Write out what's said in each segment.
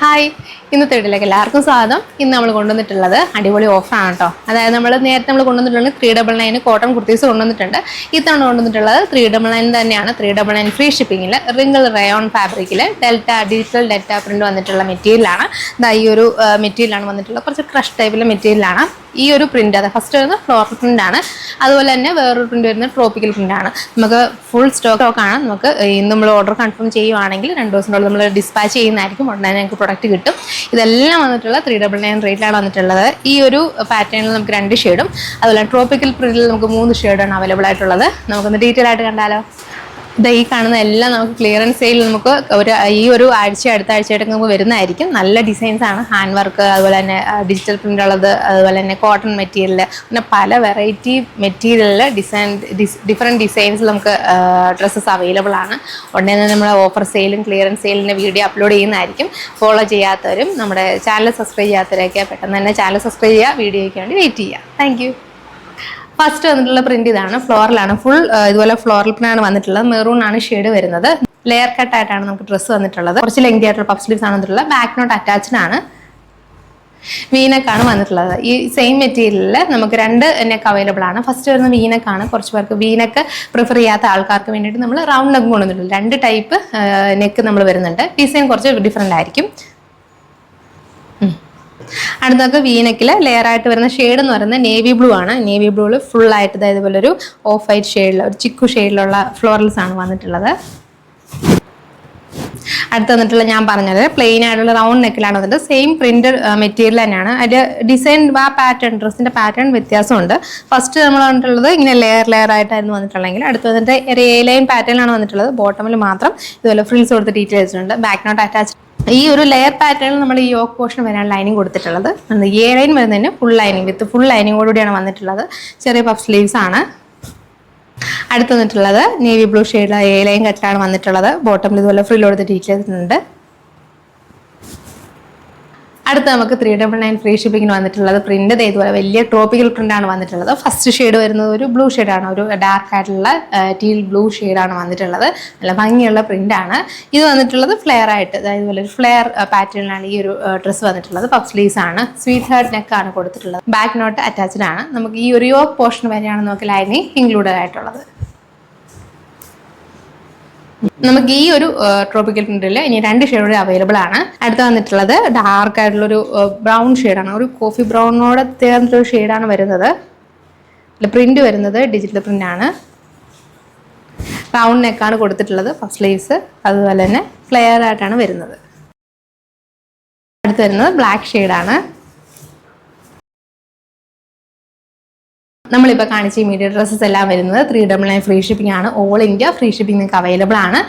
Hi ഇന്നത്തെ വീട്ടിലേക്ക് എല്ലാവർക്കും സ്വാഗതം. ഇന്ന് നമ്മൾ കൊണ്ടുവന്നിട്ടുള്ളത് അടിപൊളി ഓഫറാണ് കേട്ടോ അതായത് നമ്മൾ നേരത്തെ നമ്മൾ കൊണ്ടുവന്നിട്ടുള്ളത് three double nine cotton kurtis കൊണ്ടുവന്നിട്ടുണ്ട്. ഇത്തവണ കൊണ്ടുവന്നിട്ടുള്ളത് ത്രീ ഡബിൾ നയൻ തന്നെയാണ്. ത്രീ ഡബിൾ നയൻ ഫ്രീ ഷിപ്പിങ്ങിൽ റിംഗിൾ റയോൺ ഫാബ്രിക്കിൽ ഡെൽറ്റ ഡിജിറ്റൽ ഡെൽറ്റ പ്രിന്റ് വന്നിട്ടുള്ള മെറ്റീരിയലാണ് ഇതാ ഈ ഒരു മെറ്റീരിയലാണ് വന്നിട്ടുള്ളത്. കുറച്ച് ക്രഷ് ടൈപ്പിലെ മെറ്റീരിയലാണ് ഈ ഒരു പ്രിന്റ് അത് ഫസ്റ്റ് വരുന്നത് ഫ്ലോറൽ പ്രിന്റ് ആണ്. അതുപോലെ തന്നെ വേറൊരു പ്രിന്റ് വരുന്നത് ട്രോപ്പിക്കൽ പ്രിന്റ് ആണ്. നമുക്ക് ഫുൾ സ്റ്റോക്ക് ആണ്. നമുക്ക് ഇന്ന് നമ്മൾ ഓർഡർ കൺഫേം ചെയ്യുവാണെങ്കിൽ രണ്ട് ദിവസത്തിനുള്ളിൽ നമ്മൾ ഡിസ്പാച്ച് ചെയ്യുന്നതായിരിക്കും. ഉടനെ ഞങ്ങൾക്ക് പ്രൊഡക്റ്റ് കിട്ടും. ഇതെല്ലാം വന്നിട്ടുള്ള ത്രീ ഡബിൾ നയൻ റേറ്റിലാണ് വന്നിട്ടുള്ളത്. ഈ ഒരു പാറ്റേണിൽ നമുക്ക് രണ്ട് ഷെയ്ഡും അതുപോലെ ട്രോപ്പിക്കൽ പ്രിന്റിൽ നമുക്ക് മൂന്ന് ഷെയ്ഡാണ് അവൈലബിൾ ആയിട്ടുള്ളത്. നമുക്കൊന്ന് ഡീറ്റെയിൽ ആയിട്ട് കണ്ടാലോ? ഈ കാണുന്ന എല്ലാം നമുക്ക് ക്ലിയറൻസ് സെയിൽ നമുക്ക് ഒരു ഈ ഒരു ആഴ്ച അടുത്ത ആഴ്ചയായിട്ട് നമുക്ക് വരുന്നതായിരിക്കും. നല്ല ഡിസൈൻസ് ആണ്. ഹാൻഡ് വർക്ക് അതുപോലെ തന്നെ ഡിജിറ്റൽ പ്രിന്റ് ഉള്ളത് അതുപോലെ തന്നെ കോട്ടൺ മെറ്റീരിയൽ പിന്നെ പല വെറൈറ്റി മെറ്റീരിയലിൽ ഡിസൈൻ ഡിഫറെന്റ് ഡിസൈൻസ് നമുക്ക് ഡ്രസ്സസ് അവൈലബിൾ ആണ്. ഉടനെ തന്നെ നമ്മൾ ഓഫർ സെയിലും ക്ലിയറൻസ് സെയിലിന്റെ വീഡിയോ അപ്ലോഡ് ചെയ്യുന്നതായിരിക്കും. ഫോളോ ചെയ്യാത്തവരും നമ്മുടെ ചാനൽ സബ്സ്ക്രൈബ് ചെയ്യാത്തവരൊക്കെ പെട്ടെന്ന് തന്നെ ചാനൽ സബ്സ്ക്രൈബ് ചെയ്യുക വീഡിയോയ്ക്ക് വേണ്ടി വെയിറ്റ് ചെയ്യുക. താങ്ക് ഫസ്റ്റ് വന്നിട്ടുള്ള പ്രിന്റ് ഇതാണ്. ഫ്ലോറിലാണ് ഫുൾ ഇതുപോലെ ഫ്ലോറൽ പ്രിന്റാണ് വന്നിട്ടുള്ളത്. മെറൂൺ ആണ് ഷെയ്ഡ് വരുന്നത്. ലെയർ കട്ട് ആയിട്ടാണ് നമുക്ക് ഡ്രസ്സ് വന്നിട്ടുള്ളത്. കുറച്ച് ലെങ്തി ആയിട്ടുള്ള പഫ് സ്ലീവ്സ് ആണ് വന്നിട്ടുള്ളത്. ബാക്ക് നോട്ട് അറ്റാച്ച്ഡ് ആണ്. വീനക്കാണ് വന്നിട്ടുള്ളത്. ഈ സെയിം മെറ്റീരിയലിൽ നമുക്ക് രണ്ട് നെക്ക് അവൈലബിൾ ആണ്. ഫസ്റ്റ് വരുന്ന വീനക്കാണ് കുറച്ച് പേർക്ക് വീനക്ക് പ്രിഫർ ചെയ്യാത്ത ആൾക്കാർക്ക് വേണ്ടിയിട്ട് നമ്മൾ റൗണ്ട് നെക്ക് കൊണ്ടുവന്നിട്ടുണ്ട്. രണ്ട് ടൈപ്പ് നെക്ക് നമ്മൾ വരുന്നുണ്ട്. ഡിസൈൻ കുറച്ച് ഡിഫറെന്റ് ആയിരിക്കും. അടുത്തൊക്കെ വീനക്കിൽ ലെയർ ആയിട്ട് വരുന്ന ഷെയ്ഡ് എന്ന് പറയുന്നത് നേവി ബ്ലൂ ആണ്. നേവി ബ്ലൂവിൽ ഫുൾ ആയിട്ട് ഇതായത് പോലെ ഒരു ഓഫ് വൈറ്റ് ഷെയ്ഡിൽ ഒരു ചിക്കു ഷെയ്ഡിലുള്ള ഫ്ലോറൽസ് ആണ് വന്നിട്ടുള്ളത്. അടുത്ത് വന്നിട്ടുള്ള ഞാൻ പറഞ്ഞത് പ്ലെയിൻ ആയിട്ടുള്ള റൗണ്ട് നെക്കിലാണ് വന്നിട്ട് സെയിം പ്രിന്റ് മെറ്റീരിയൽ തന്നെയാണ്. അതിന്റെ ഡിസൈൻ ആ പാറ്റേൺ ഡ്രസ്സിന്റെ പാറ്റേൺ വ്യത്യാസമുണ്ട്. ഫസ്റ്റ് നമ്മൾ വന്നിട്ടുള്ളത് ഇങ്ങനെ ലെയർ ലെയർ ആയിട്ടായിരുന്നു വന്നിട്ടുള്ളെങ്കിൽ അടുത്ത് വന്നിട്ട് ഒരു ലൈൻ പാറ്റേണിലാണ് വന്നിട്ടുള്ളത്. ബോട്ടമിൽ മാത്രം ഇതുപോലെ ഫ്രിൽസ് കൊടുത്ത് ഡീറ്റെയിൽസ് ഉണ്ട്. ബാക്ക് നോട്ട് അറ്റാച്ച് ഈ ഒരു ലെയർ പാറ്റേണിൽ നമ്മൾ ഈ യോക്ക് പോർഷൻ വരാൻ ലൈനിങ് കൊടുത്തിട്ടുള്ളത്. എ ലൈൻ വരുന്നതിന് ഫുൾ ലൈനിങ് വിത്ത് ഫുൾ ലൈനിങ്ങോടുകൂടിയാണ് വന്നിട്ടുള്ളത്. ചെറിയ പഫ് സ്ലീവ്സ് ആണ്. അടുത്ത് വന്നിട്ടുള്ളത് നേവി ബ്ലൂ ഷെയ്ഡിലെ എ ലൈൻ കട്ടാണ് വന്നിട്ടുള്ളത് ബോട്ടമിൽ ഇതുപോലെ ഫ്രില്ലോടുത്ത് ഡീറ്റെയിൽസ് ഉണ്ട് അടുത്ത് നമുക്ക് ത്രീ ഡബിൾ നയൻ ഫ്രീ ഷിപ്പിങ്ങിന് വന്നിട്ടുള്ളത് പ്രിന്റ് ഇതുപോലെ വലിയ ട്രോപ്പിക്കൽ പ്രിന്റ് ആണ് വന്നിട്ടുള്ളത്. ഫസ്റ്റ് ഷെയ്ഡ് വരുന്നത് ഒരു ബ്ലൂ ആണ്. ഒരു ഡാർക്ക് ആയിട്ടുള്ള ടീൽ ബ്ലൂ ആണ് വന്നിട്ടുള്ളത്. നല്ല ഭംഗിയുള്ള പ്രിന്റ് ആണ്. ഇത് വന്നിട്ടുള്ളത് ഫ്ലെയർ ആയിട്ട് അതായത് പോലെ ഒരു ഫ്ലെയർ പാറ്റേണിലാണ് ഈ ഒരു ഡ്രസ്സ് വന്നിട്ടുള്ളത്. പഫ് സ്ലീവ്സ് ആണ്. സ്വീറ്റ് ഹാർട്ട് നെക്ക് ആണ് കൊടുത്തിട്ടുള്ളത്. ബാക്ക് നോട്ട് അറ്റാച്ച്ഡ് ആണ്. നമുക്ക് ഈ ഒരു യോക്ക് പോർഷൻ വരെയാണ് നമുക്ക് ലൈനിങ് ഇൻക്ലൂഡഡ് ആയിട്ടുള്ളത്. നമുക്ക് ഈ ഒരു ട്രോപ്പിക്കൽ പ്രിന്റിൽ ഇനി രണ്ട് ഷെയ്ഡ് അവൈലബിൾ ആണ്. അടുത്ത് വന്നിട്ടുള്ളത് ഡാർക്ക് ആയിട്ടുള്ള ഒരു ബ്രൗൺ ഷെയ്ഡാണ് ഒരു കോഫി ബ്രൗണിനോട് ചേർന്നൊരു ഷെയ്ഡാണ് വരുന്നത്. പ്രിന്റ് വരുന്നത് ഡിജിറ്റൽ പ്രിന്റ് ആണ്. റൗണ്ട് നെക്കാണ് കൊടുത്തിട്ടുള്ളത് ഫസ്റ്റ് ലൈസ് അതുപോലെ തന്നെ ഫ്ലെയർ ആയിട്ടാണ് വരുന്നത്. അടുത്ത് വരുന്നത് ബ്ലാക്ക് ഷെയ്ഡാണ് നമ്മളിപ്പോൾ കാണിച്ച ഈ മീഡിയ ഡ്രസ്സസ് എല്ലാം വരുന്നത് three double nine free shipping ആണ്. ഓൾ ഇന്ത്യ ഫ്രീ ഷിപ്പിംഗ് നിങ്ങൾക്ക് അവൈലബിൾ ആണ്.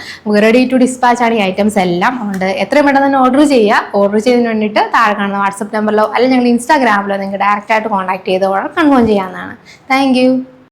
റെഡി ടു ഡിസ്പാച്ച് ആണ് ഈ ഐറ്റംസ് എല്ലാം. ഉണ്ട് എത്രയും പെട്ടെന്ന് തന്നെ ഓർഡർ ചെയ്യുക. ഓർഡർ ചെയ്തതിന് വേണ്ടിയിട്ട് താഴെ കാണുന്ന വാട്സപ്പ് നമ്പറിലോ അല്ലെങ്കിൽ ഞങ്ങൾ ഇൻസ്റ്റാഗ്രാമിലോ നിങ്ങൾക്ക് ഡയറക്റ്റായിട്ട് കോൺടാക്ട് ചെയ്തോളാം കൺഫേം ചെയ്യാവുന്നതാണ്. താങ്ക്